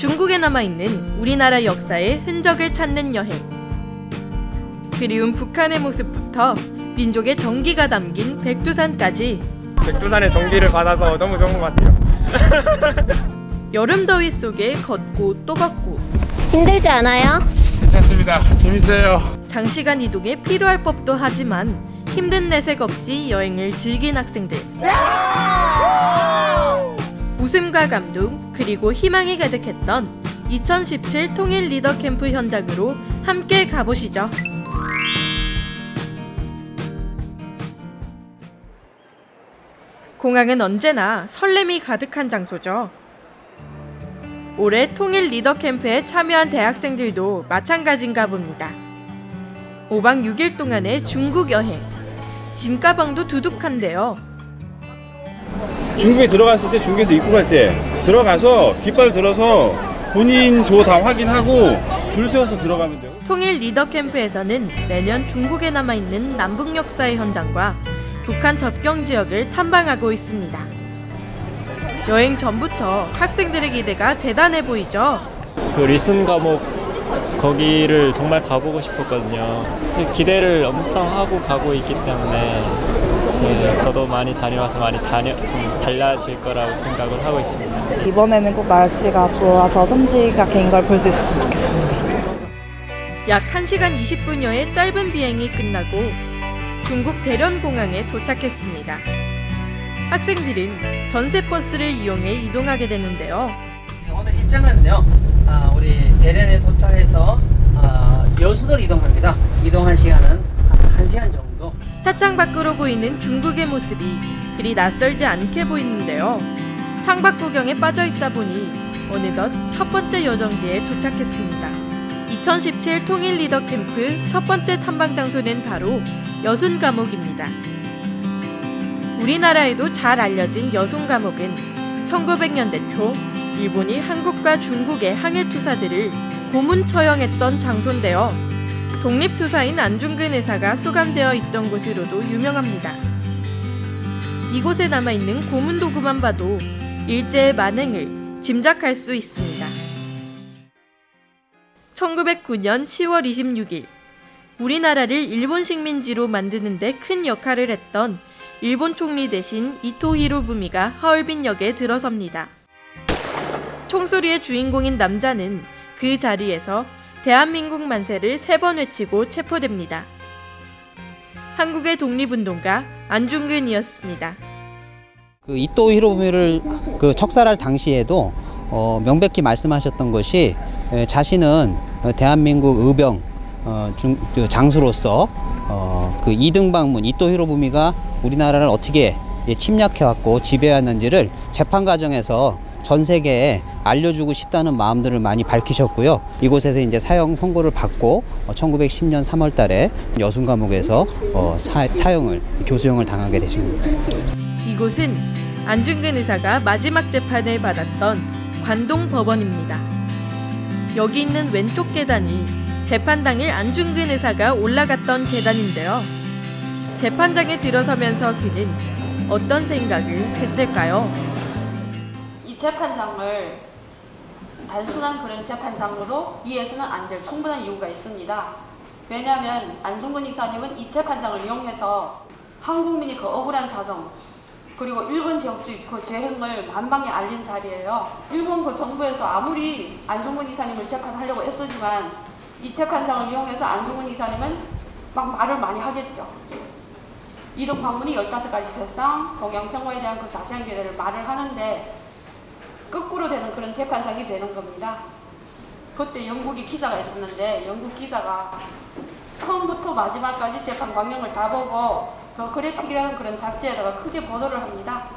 중국에 남아있는 우리나라 역사의 흔적을 찾는 여행. 그리운 북한의 모습부터 민족의 정기가 담긴 백두산까지 백두산의 전기를 받아서 너무 좋은 것 같아요. 여름 더위 속에 걷고 또 걷고 힘들지 않아요? 괜찮습니다. 재밌어요. 장시간 이동에 필요할 법도 하지만 힘든 내색 없이 여행을 즐긴 학생들. 웃음과 감동 그리고 희망이 가득했던 2017 통일 리더 캠프 현장으로 함께 가보시죠. 공항은 언제나 설렘이 가득한 장소죠. 올해 통일 리더 캠프에 참여한 대학생들도 마찬가지인가 봅니다. 5박 6일 동안의 중국 여행. 짐가방도 두둑한데요. 중국에 들어갔을 때 중국에서 입국할 때 들어가서 깃발 들어서 본인 조 다 확인하고 줄 세워서 들어가면 돼요. 통일 리더 캠프에서는 매년 중국에 남아 있는 남북 역사의 현장과 북한 접경 지역을 탐방하고 있습니다. 여행 전부터 학생들의 기대가 대단해 보이죠. 그 리슨 과목 거기를 정말 가보고 싶었거든요. 기대를 엄청 하고 가고 있기 때문에 네, 저도 많이 다녀와서 많이 다녀 좀 달라질 거라고 생각을 하고 있습니다. 이번에는 꼭 날씨가 좋아서 천지가 긴걸볼 수 있었으면 좋겠습니다. 약 1시간 20분여의 짧은 비행이 끝나고 중국 대련공항에 도착했습니다. 학생들은 전세버스를 이용해 이동하게 되는데요. 오늘 일정은요, 아, 우리 대련에 도착해서 아, 여수도로 이동합니다. 이동한 시간은 한 1시간 정도. 차창 밖으로 보이는 중국의 모습이 그리 낯설지 않게 보이는데요. 창밖 구경에 빠져 있다 보니 어느덧 첫 번째 여정지에 도착했습니다. 2017 통일 리더 캠프 첫 번째 탐방 장소는 바로 여순 감옥입니다. 우리나라에도 잘 알려진 여순 감옥은 1900년대 초 일본이 한국과 중국의 항해 투사들을 고문 처형했던 장소인데요. 독립투사인 안중근 의사가 수감되어 있던 곳으로도 유명합니다. 이곳에 남아있는 고문 도구만 봐도 일제의 만행을 짐작할 수 있습니다. 1909년 10월 26일 우리나라를 일본 식민지로 만드는 데 큰 역할을 했던 일본 총리 대신 이토 히로부미가 하얼빈역에 들어섭니다. 총소리의 주인공인 남자는 그 자리에서 대한민국 만세를 세 번 외치고 체포됩니다. 한국의 독립운동가 안중근이었습니다. 그 이토 히로부미를 그 척살할 당시에도 어, 명백히 말씀하셨던 것이 에, 자신은 대한민국 의병 어, 중, 그 장수로서 어, 그 이등 방문 이토 히로부미가 우리나라를 어떻게 예, 침략해왔고 지배했는지를 재판 과정에서 전 세계에 알려주고 싶다는 마음들을 많이 밝히셨고요. 이곳에서 이제 사형 선고를 받고 어, 1910년 3월 달에 여순 감옥에서 어, 사, 사형을 교수형을 당하게 되십니다. 이곳은 안중근 의사가 마지막 재판을 받았던 관동 법원입니다. 여기 있는 왼쪽 계단이 재판 당일 안중근 의사가 올라갔던 계단인데요. 재판장에 들어서면서 그는 어떤 생각을 했을까요? 이 재판장을 단순한 그런 재판장으로 이해해서는 안 될 충분한 이유가 있습니다. 왜냐하면 안승근 이사님은 이 재판장을 이용해서 한국민이 그 억울한 사정 그리고 일본 제국주의 그 죄행을 만방에 알린 자리예요. 일본 그 정부에서 아무리 안승근 이사님을 재판하려고 애쓰지만 이 재판장을 이용해서 안승근 이사님은 막 말을 많이 하겠죠. 이동 방문이 15가지 세상, 동양평화에 대한 그 자세한 계례를 말을 하는데 거꾸로 되는 그런 재판장이 되는 겁니다. 그때 영국이 기자가 있었는데 영국 기자가 처음부터 마지막까지 재판 광경을 다 보고 더 그랬기라는 그런 잡지에다가 크게 보도를 합니다.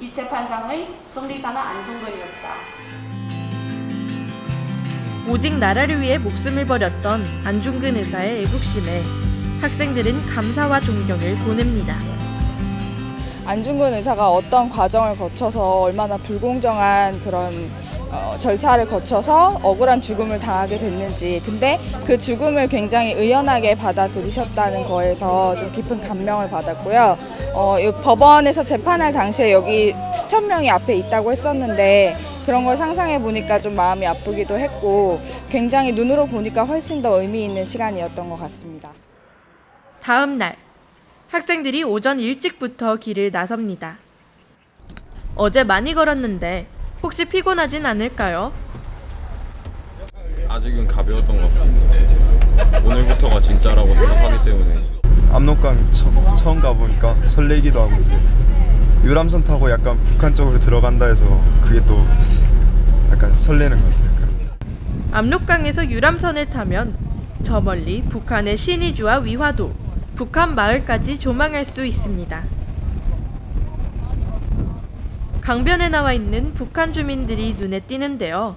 이 재판장의 승리사는 안승근이었다. 오직 나라를 위해 목숨을 버렸던 안중근 의사의 애국심에 학생들은 감사와 존경을 보냅니다. 안중근 의사가 어떤 과정을 거쳐서 얼마나 불공정한 그런 어, 절차를 거쳐서 억울한 죽음을 당하게 됐는지 근데 그 죽음을 굉장히 의연하게 받아들이셨다는 거에서 좀 깊은 감명을 받았고요. 어, 이 법원에서 재판할 당시에 여기 수천 명이 앞에 있다고 했었는데 그런 걸 상상해 보니까 좀 마음이 아프기도 했고 굉장히 눈으로 보니까 훨씬 더 의미 있는 시간이었던 것 같습니다. 다음 날 학생들이 오전 일찍부터 길을 나섭니다. 어제 많이 걸었는데 혹시 피곤하진 않을까요? 아직은 가벼웠던 것 같습니다. 오늘부터가 진짜라고 생각하기 때문에 압록강 처, 처음 가보니까 설레기도 하고 유람선 타고 약간 북한 쪽으로 들어간다 해서 그게 또 약간 설레는 것 같아요. 압록강에서 유람선을 타면 저 멀리 북한의 신의주와 위화도, 북한 마을까지 조망할 수 있습니다. 강변에 나와 있는 북한 주민들이 눈에 띄는데요.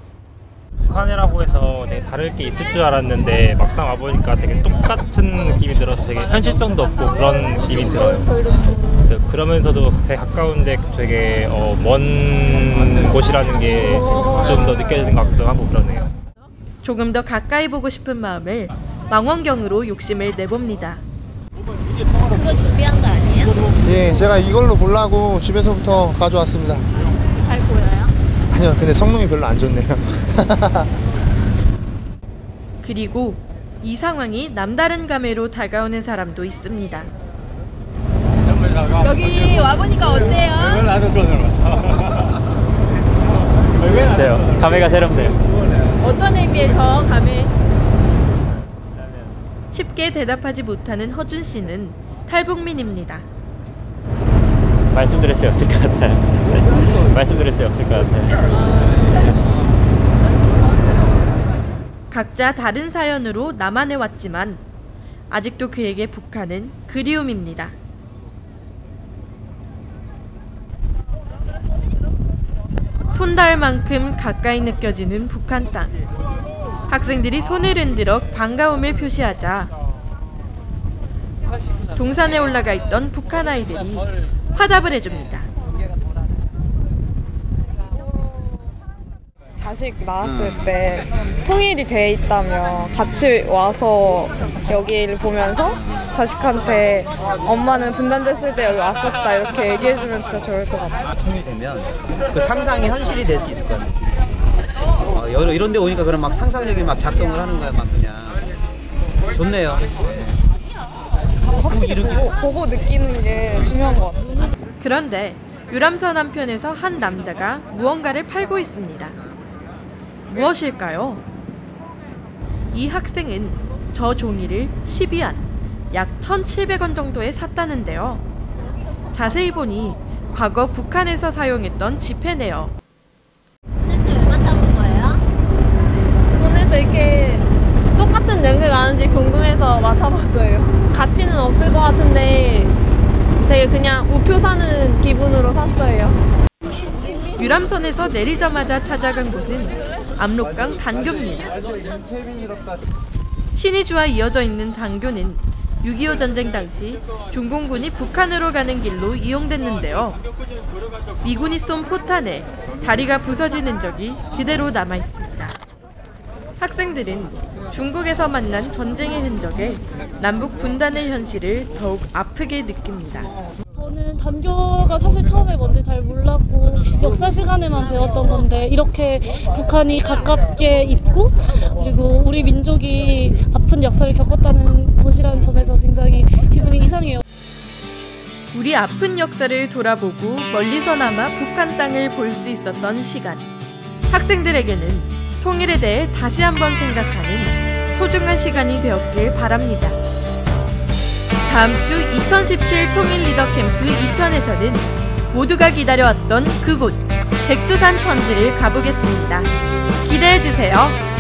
북한이라고 해서 되게 다를 게 있을 줄 알았는데 막상 와보니까 되게 똑같은 느낌이 들어서 되게 현실성도 없고 그런 느낌이 들어요. 그- 그러면서도 되게 가까운데 되게 어, 먼 곳이라는 게 좀 더 느껴지는 것 같기도 하고 그러네요. 조금 더 가까이 보고 싶은 마음을 망원경으로 욕심을 내봅니다. 그거 준비한 거 아니에요? 예, 제가 이걸로 보려고 집에서부터 가져왔습니다. 잘 보여요? 아니요, 근데 성능이 별로 안 좋네요. 그리고 이 상황이 남다른 감회로 다가오는 사람도 있습니다. 여기 와보니까 어때요? 글쎄요. 감회가 새롭네요. 어떤 의미에서 감회? 쉽게 대답하지 못하는 허준 씨는 탈북민입니다. 말씀드릴 수 없을 것 같아요. 네. 말씀드릴 수 없을 것 같아요. 각자 다른 사연으로 남한에 왔지만 아직도 그에게 북한은 그리움입니다. 손 닿을 만큼 가까이 느껴지는 북한 땅. 학생들이 손을 흔들어 반가움을 표시하자 동산에 올라가 있던 북한 아이들이 화답을 해줍니다. 자식 낳았을 때 통일이 돼 있다면 같이 와서 여기를 보면서 자식한테 엄마는 분단됐을 때 여기 왔었다 이렇게 얘기해주면 진짜 좋을 것 같아요. 통일되면 그 상상이 현실이 될 수 있을 것 같아요. 어, 여러 이런 데 오니까 그런 막 상상력이 막 작동을 하는 거야 막 그냥 좋네요. 확실히 보고, 보고 느끼는 게 중요한 것 같아요. 그런데 유람선 한편에서 한 남자가 무언가를 팔고 있습니다. 무엇일까요? 이 학생은 저 종이를 12안, 약 1,700원 정도에 샀다는데요. 자세히 보니 과거 북한에서 사용했던 지폐네요. 냄새 왜 맡아본 거예요? 눈에서 이렇게 똑같은 냄새 나는지 궁금해서 맡아봤어요. 가치는 없을 것 같은데 되게 그냥 우표 사는 기분으로 샀어요. 유람선에서 내리자마자 찾아간 곳은 압록강 단교입니다. 신의주와 이어져 있는 단교는 6.25 전쟁 당시 중공군이 북한으로 가는 길로 이용됐는데요. 미군이 쏜 포탄에 다리가 부서진 흔적이 그대로 남아 있습니다. 학생들은 중국에서 만난 전쟁의 흔적에 남북 분단의 현실을 더욱 아프게 느낍니다. 저는 단교가 사실 처음에 뭔지 잘 몰랐고 역사 시간에만 배웠던 건데 이렇게 북한이 가깝게 있고 그리고 우리 민족이 아픈 역사를 겪었다는 곳이라는 점에서 굉장히 기분이 이상해요. 우리 아픈 역사를 돌아보고 멀리서나마 북한 땅을 볼 수 있었던 시간. 학생들에게는 통일에 대해 다시 한번 생각하는 소중한 시간이 되었길 바랍니다. 다음 주 2017 통일 리더 캠프 2편에서는 모두가 기다려왔던 그곳 백두산 천지를 가보겠습니다. 기대해 주세요.